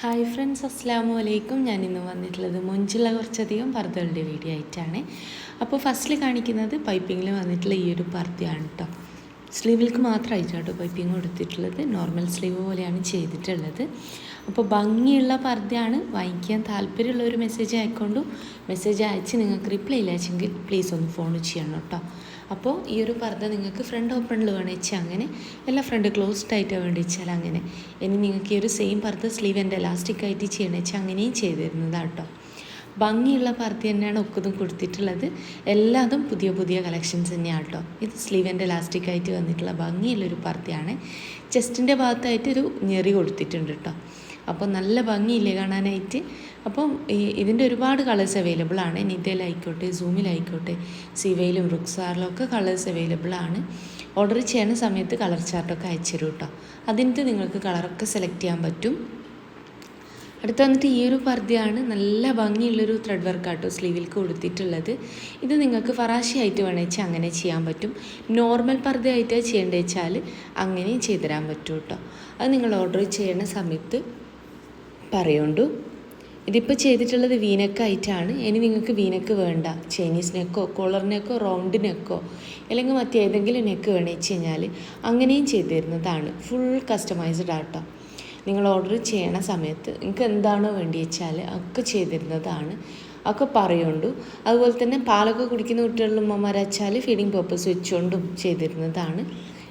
Hi friends അസ്സാം വലൈക്കും ഞാൻ ഇന്ന് വന്നിട്ടുള്ളത് മുഞ്ചുള്ള കുറച്ചധികം പർദ്ദകളുടെ വീഡിയോ ആയിട്ടാണ്. അപ്പോൾ ഫസ്റ്റിൽ കാണിക്കുന്നത് പൈപ്പിങ്ങിൽ വന്നിട്ടുള്ള ഈ ഒരു പർദ്ദയാണ് കേട്ടോ സ്ലീവിലേക്ക് മാത്രമായിട്ട് കേട്ടോ പൈപ്പിങ് കൊടുത്തിട്ടുള്ളത്. നോർമൽ സ്ലീവ് പോലെയാണ് ചെയ്തിട്ടുള്ളത്. അപ്പോൾ ഭംഗിയുള്ള പർദ്ദയാണ്. വാങ്ങിക്കാൻ താല്പര്യമുള്ള ഒരു മെസ്സേജ് അയക്കൊണ്ടു മെസ്സേജ് അയച്ച് നിങ്ങൾക്ക് റിപ്ലൈ ഇല്ലാച്ചെങ്കിൽ പ്ലീസ് ഒന്ന് ഫോൺ ചെയ്യണം കേട്ടോ അപ്പോൾ ഈ ഒരു പർദ്ദ നിങ്ങൾക്ക് ഫ്രണ്ട് ഓപ്പണിൽ വേണേ വെച്ചാൽ അങ്ങനെ അല്ല ഫ്രണ്ട് ക്ലോസ്ഡ് ആയിട്ട് വേണ്ടി വെച്ചാൽ അങ്ങനെ. ഇനി നിങ്ങൾക്ക് ഈ ഒരു സെയിം പർദ്ദ സ്ലീവ് എന്റെ എലാസ്റ്റിക് ആയിട്ട് ചെയ്യണേ വെച്ചാൽ അങ്ങനെയും ചെയ്തു തരുന്നതാണ് കേട്ടോ ഭംഗിയുള്ള പർദ്ദ തന്നെയാണ് ഒക്കതും കൊടുത്തിട്ടുള്ളത്. എല്ലാതും പുതിയ പുതിയ കളക്ഷൻസ് തന്നെയാണ് കേട്ടോ ഇത് സ്ലീവിന്റെ ലാസ്റ്റിക് ആയിട്ട് വന്നിട്ടുള്ള ഭംഗിയുള്ളൊരു പർദ്ദയാണ്. ചെസ്റ്റിന്റെ ഭാഗത്തായിട്ട് ഒരു ഞെറി കൊടുത്തിട്ടുണ്ട് കേട്ടോ അപ്പോൾ നല്ല ഭംഗിയില്ലേ കാണാനായിട്ട്? അപ്പം ഇതിന്റെ ഒരുപാട് കളേഴ്സ് അവൈലബിൾ ആണ്. നിതയിലായിക്കോട്ടെ സൂമിലായിക്കോട്ടെ സിവയിലും റുക്സാറിലും ഒക്കെ കളേഴ്സ് അവൈലബിൾ ആണ്. ഓർഡർ ചെയ്യുന്ന സമയത്ത് കളർ ചാർട്ടൊക്കെ അയച്ചു തരും കേട്ടോ അതിനകത്ത് നിങ്ങൾക്ക് കളറൊക്കെ സെലക്ട് ചെയ്യാൻ പറ്റും. അടുത്ത് വന്നിട്ട് ഈ ഒരു പർദ്ദയാണ് നല്ല ഭംഗിയുള്ളൊരു ത്രെഡ് വർക്കാട്ടോ സ്ലീവിൽക്ക് കൊടുത്തിട്ടുള്ളത്. ഇത് നിങ്ങൾക്ക് ഫറാശി ആയിട്ട് വേണമെച്ചാൽ അങ്ങനെ ചെയ്യാൻ പറ്റും. നോർമൽ പർദ്ദയായിട്ട് ചെയ്യേണ്ടത് വെച്ചാൽ അങ്ങനെയും ചെയ്തുതരാൻ പറ്റും കേട്ടോ അത് നിങ്ങൾ ഓർഡർ ചെയ്യുന്ന സമയത്ത് പറയുണ്ടു. ഇതിപ്പോൾ ചെയ്തിട്ടുള്ളത് വീനക്ക് ആയിട്ടാണ്. ഇനി നിങ്ങൾക്ക് വീനക്ക് വേണ്ട. ചൈനീസ് നെക്കോ കോളർ നെക്കോ റൗണ്ട് നെക്കോ അല്ലെങ്കിൽ മറ്റേതെങ്കിലും നെക്ക് വേണമെന്ന് കഴിഞ്ഞാൽ അങ്ങനെയും ചെയ്തു തരുന്നതാണ്. ഫുൾ കസ്റ്റമൈസ്ഡ് ആട്ടോ. നിങ്ങൾ ഓർഡർ ചെയ്യണ സമയത്ത് നിങ്ങൾക്ക് എന്താണോ വേണ്ടി വെച്ചാൽ ഒക്കെ ചെയ്തിരുന്നതാണ് ഒക്കെ പറയുണ്ടു. അതുപോലെ തന്നെ പാലൊക്കെ കുടിക്കുന്ന കുട്ടികളിലും ഉമ്മമാരച്ചാൽ ഫീഡിങ് പർപ്പസ് വെച്ചുകൊണ്ടും ചെയ്തിരുന്നതാണ്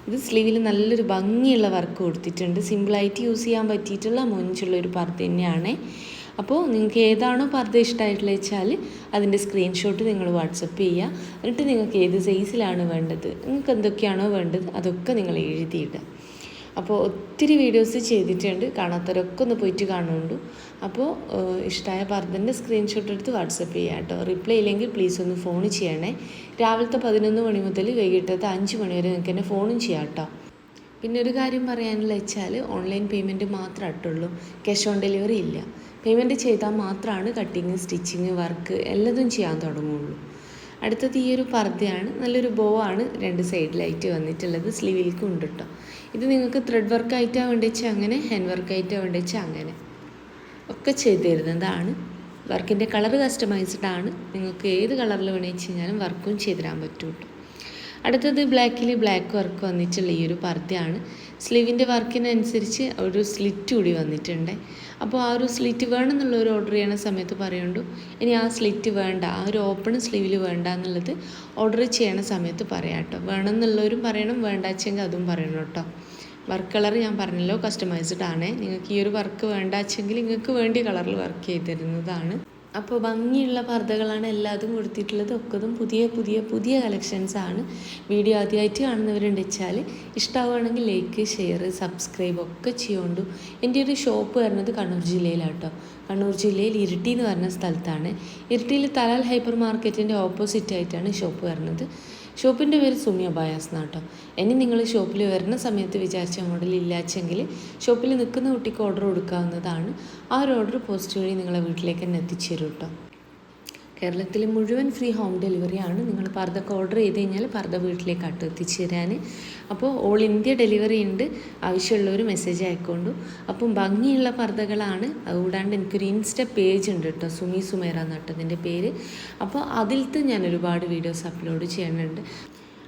ഇത് സ്ലീവിൽ നല്ലൊരു ഭംഗിയുള്ള വർക്ക് കൊടുത്തിട്ടുണ്ട്. സിമ്പിളായിട്ട് യൂസ് ചെയ്യാൻ പറ്റിയിട്ടുള്ള മൊഞ്ചുള്ള ഒരു പർദ്ദ തന്നെയാണ്. അപ്പോൾ നിങ്ങൾക്ക് ഏതാണോ പർദ്ദ ഇഷ്ടമായിട്ടുള്ള വെച്ചാൽ അതിന്റെ സ്ക്രീൻഷോട്ട് നിങ്ങൾ വാട്സപ്പ് ചെയ്യുക. എന്നിട്ട് നിങ്ങൾക്ക് ഏത് സൈസിലാണ് വേണ്ടത് നിങ്ങൾക്ക് എന്തൊക്കെയാണോ വേണ്ടത് അതൊക്കെ നിങ്ങൾ എഴുതിയിടുക അപ്പോൾ ഒത്തിരി വീഡിയോസ് ചെയ്തിട്ടുണ്ട്. കാണാത്തവരൊക്കെ ഒന്ന് പോയിട്ട് കാണുന്നുണ്ട് അപ്പോൾ ഇഷ്ടമായ പർദ്ദന്റെ സ്ക്രീൻഷോട്ട് എടുത്ത് വാട്സപ്പ് ചെയ്യാം കേട്ടോ. റിപ്ലൈ ഇല്ലെങ്കിൽ പ്ലീസ് ഒന്ന് ഫോൺ ചെയ്യണേ. രാവിലത്തെ പതിനൊന്ന് മണി മുതൽ വൈകിട്ടത്തെ അഞ്ച് മണി വരെ നിങ്ങൾക്ക് എന്നെ ഫോണും ചെയ്യാം കേട്ടോ. പിന്നെ ഒരു കാര്യം പറയാനുള്ള വെച്ചാൽ ഓൺലൈൻ പേയ്മെന്റ് മാത്രമേ ആയിട്ടുള്ളൂ ക്യാഷ് ഓൺ ഡെലിവറി ഇല്ല. പേയ്മെന്റ് ചെയ്താൽ മാത്രമാണ് കട്ടിങ് സ്റ്റിച്ചിങ് വർക്ക് എല്ലാതും ചെയ്യാൻ തുടങ്ങുള്ളൂ അടുത്തത് ഈ ഒരു പർദ്ദയാണ്. നല്ലൊരു ബോ ആണ്. രണ്ട് സൈഡിലായിട്ട് വന്നിട്ടുള്ളത്. സ്ലീവിൽക്കും ഉണ്ട് കേട്ടോ ഇത് നിങ്ങൾക്ക് ത്രെഡ് വർക്ക് ആയിട്ടാണ് വേണ്ടി വെച്ചാൽ അങ്ങനെ? ഹാൻഡ് വർക്ക് ആയിട്ടാണ് വേണ്ടി വെച്ചാൽ അങ്ങനെ. ഒക്കെ ചെയ്ത് തരുന്നതാണ് വർക്കിന്റെ കളർ കസ്റ്റമൈസ്ഡാണ് നിങ്ങൾക്ക് ഏത് കളറിൽ വേണമെന്ന് കഴിഞ്ഞാലും വർക്കും ചെയ്തു തരാൻ പറ്റും കേട്ടോ അടുത്തത് ബ്ലാക്കിൽ ബ്ലാക്ക് വർക്ക് വന്നിട്ടുള്ള ഈ ഒരു പർദ്ദയാണ്. സ്ലീവിന്റെ വർക്കിനനുസരിച്ച് ഒരു സ്ലിറ്റ് കൂടി വന്നിട്ടുണ്ട്. അപ്പോൾ ആ ഒരു സ്ലിറ്റ് വേണമെന്നുള്ള ഒരു ഓർഡർ ചെയ്യണ സമയത്ത് പറയുണ്ടു ഇനി ആ സ്ലിറ്റ് വേണ്ട ആ ഒരു ഓപ്പൺ സ്ലീവിൽ വേണ്ട എന്നുള്ളത് ഓർഡർ ചെയ്യണ സമയത്ത് പറയാം കേട്ടോ. വേണമെന്നുള്ളവരും പറയണം വേണ്ട വെച്ചെങ്കിൽ അതും പറയണം കേട്ടോ. വർക്ക് കളർ ഞാൻ പറഞ്ഞല്ലോ കസ്റ്റമൈസ്ഡ് ആണ്. നിങ്ങൾക്ക് ഈ ഒരു വർക്ക് വേണ്ട വെച്ചെങ്കിൽ നിങ്ങൾക്ക് വേണ്ടിയ കളറിൽ വർക്ക് ചെയ്ത് തരുന്നതാണ് അപ്പോൾ ഭംഗിയുള്ള പർദ്ദകളാണ് എല്ലാതും കൊടുത്തിട്ടുള്ളത്. ഒക്കതും പുതിയ പുതിയ പുതിയ കളക്ഷൻസ് ആണ്. വീഡിയോ ആദ്യമായിട്ട് കാണുന്നവരുണ്ട് വെച്ചാൽ ഇഷ്ടമാവുകയാണെങ്കിൽ ലൈക്ക് ഷെയർ സബ്സ്ക്രൈബ് ഒക്കെ ചെയ്യുകൊണ്ട് എന്റെ ഒരു ഷോപ്പ് വരുന്നത് കണ്ണൂർ ജില്ലയിലാണ് കേട്ടോ കണ്ണൂർ ജില്ലയിൽ ഇരിട്ടി എന്ന് പറഞ്ഞ സ്ഥലത്താണ്. ഇരിട്ടിയിൽ തലാൽ ഹൈപ്പർ മാർക്കറ്റിന്റെ ഓപ്പോസിറ്റ് ആയിട്ടാണ് ഷോപ്പ് വരുന്നത്. ഷോപ്പിന്റെ പേര് സുമിയ ബയാസ് എന്നാട്ടോ ഇനി നിങ്ങൾ ഷോപ്പിൽ വരുന്ന സമയത്ത് വിചാരിച്ച മോഡൽ ഇല്ലാച്ചെങ്കിൽ ഷോപ്പിൽ നിൽക്കുന്ന കുട്ടിക്ക് ഓർഡർ കൊടുക്കാവുന്നതാണ്. ആ ഒരു ഓർഡർ പോസ്റ്റ് വഴി നിങ്ങളെ വീട്ടിലേക്ക് തന്നെ എത്തിച്ചു തരും കേട്ടോ. കേരളത്തിൽ മുഴുവൻ ഫ്രീ ഹോം ഡെലിവറിയാണ് നിങ്ങൾ പർദ്ദക്ക് ഓർഡർ ചെയ്ത് കഴിഞ്ഞാൽ പർദ്ദ വീട്ടിലേക്കാട്ട് എത്തിച്ചു തരാൻ അപ്പോൾ ഓൾ ഇന്ത്യ ഡെലിവറി ഉണ്ട്. ആവശ്യമുള്ളവർ മെസ്സേജ് അയക്കൊണ്ടു. അപ്പം ഭംഗിയുള്ള പർദ്ദകളാണ്. അതുകൂടാണ്ട് എനിക്കൊരു ഇൻസ്റ്റ പേജ് ഉണ്ട് കേട്ടോ. സുമി സുമേറ നട്ടതിന്റെ പേര്. അപ്പോൾ അതിലത്തെ ഞാൻ ഒരുപാട് വീഡിയോസ് അപ്ലോഡ് ചെയ്യുന്നുണ്ട്.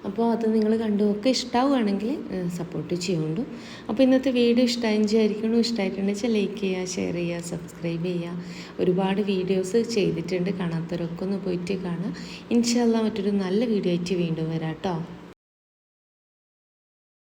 അപ്പോൾ അത് നിങ്ങൾ കണ്ടു. ഒക്കെ ഇഷ്ടമാവുകയാണെങ്കിൽ സപ്പോർട്ട് ചെയ്യുന്നുണ്ട് അപ്പോൾ ഇന്നത്തെ വീഡിയോ ഇഷ്ടമായി വിചാരിക്കണു ഇഷ്ടമായിട്ടുണ്ടെന്ന് വെച്ചാൽ ലൈക്ക് ചെയ്യുക ഷെയർ ചെയ്യുക സബ്സ്ക്രൈബ് ചെയ്യുക. ഒരുപാട് വീഡിയോസ് ചെയ്തിട്ടുണ്ട്. കാണാത്തവരൊക്കെ ഒന്ന് പോയിട്ട് കാണുക. ഇൻഷാല്ല മറ്റൊരു നല്ല വീഡിയോ ആയിട്ട് വീണ്ടും വരാം കേട്ടോ.